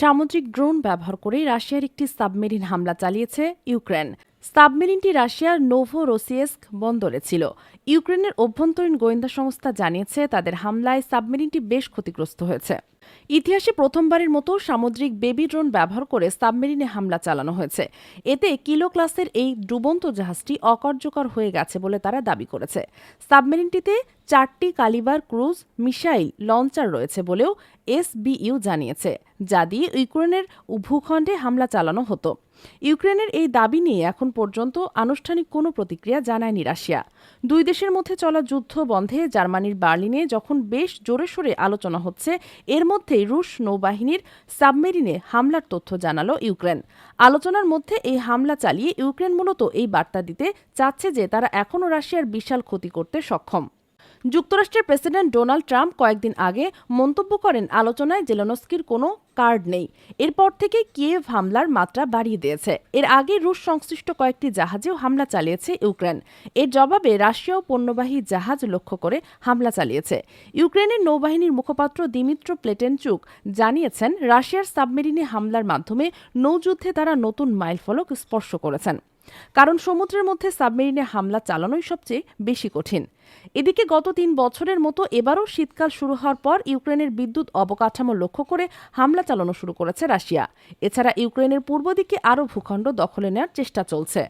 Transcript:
সামুদ্রিক ড্রোন ব্যবহার করে রাশিয়ার একটি সাবমেরিন হামলা চালিয়েছে ইউক্রেন। সাবমেরিনটি রাশিয়ার নোভো রোসিয়েস্ক বন্দরে ছিল। ইউক্রেনের অভ্যন্তরীণ গোয়েন্দা সংস্থা জানিয়েছে, তাদের হামলায় সাবমেরিনটি বেশ ক্ষতিগ্রস্ত হয়েছে। ইতিহাসে প্রথমবারের মতো সামুদ্রিক বেবি ড্রোন ব্যবহার করে সাবমেরিনে হামলা চালানো হয়েছে। এতে কিলো ক্লাসের এই ডুবন্ত জাহাজটি অকার্যকর হয়ে গেছে বলে তারা দাবি করেছে। সাবমেরিনটিতে চারটি কালিবার ক্রুজ, মিসাইল, লঞ্চার রয়েছে বলেও এসবিইউ জানিয়েছে, যা দিয়ে ইউক্রেনের ভূখণ্ডে হামলা চালানো হতো। ইউক্রেনের এই দাবি নিয়ে এখন পর্যন্ত আনুষ্ঠানিক কোনো প্রতিক্রিয়া জানায়নি রাশিয়া। দুই দেশের মধ্যে চলা যুদ্ধ বন্ধে জার্মানির বার্লিনে যখন বেশ জোরে সোরে আলোচনা হচ্ছে, এর মধ্যেই রুশ নৌবাহিনীর সাবমেরিনে হামলার তথ্য জানালো ইউক্রেন। আলোচনার মধ্যে এই হামলা চালিয়ে ইউক্রেন মূলত এই বার্তা দিতে চাচ্ছে যে তারা এখনও রাশিয়ার বিশাল ক্ষতি করতে সক্ষম। যুক্তরাষ্ট্রের প্রেসিডেন্ট ডোনাল্ড ট্রাম্প কয়েকদিন আগে মন্তব্য করেন আলোচনায় জেলেনস্কির কোনো কার্ড নেই। এরপর থেকে কিয়েভ হামলার মাত্রা বাড়িয়ে দিয়েছে। এর আগে রুশ সংশ্লিষ্ট কয়েকটি জাহাজেও হামলা চালিয়েছে ইউক্রেন। এর জবাবে রাশিয়াও পণ্যবাহী জাহাজ লক্ষ্য করে হামলা চালিয়েছে। ইউক্রেনের নৌবাহিনীর মুখপাত্র দিমিত্র প্লেটেনচুক জানিয়েছেন, রাশিয়ার সাবমেরিনে হামলার মাধ্যমে নৌযুদ্ধে তারা নতুন মাইলফলক স্পর্শ করেছেন। কারণ সমুদ্রের মধ্যে সাবমেরিনে হামলা চালানোই সবচেয়ে বেশি কঠিন। এদিকে গত তিন বছরের মতো এবারও শীতকাল শুরু হওয়ার পর ইউক্রেনের বিদ্যুৎ অবকাঠামো লক্ষ্য করে হামলা চালানো শুরু করেছে রাশিয়া। এছাড়া ইউক্রেনের পূর্ব দিকে আরও ভূখণ্ড দখলে নেওয়ার চেষ্টা চলছে।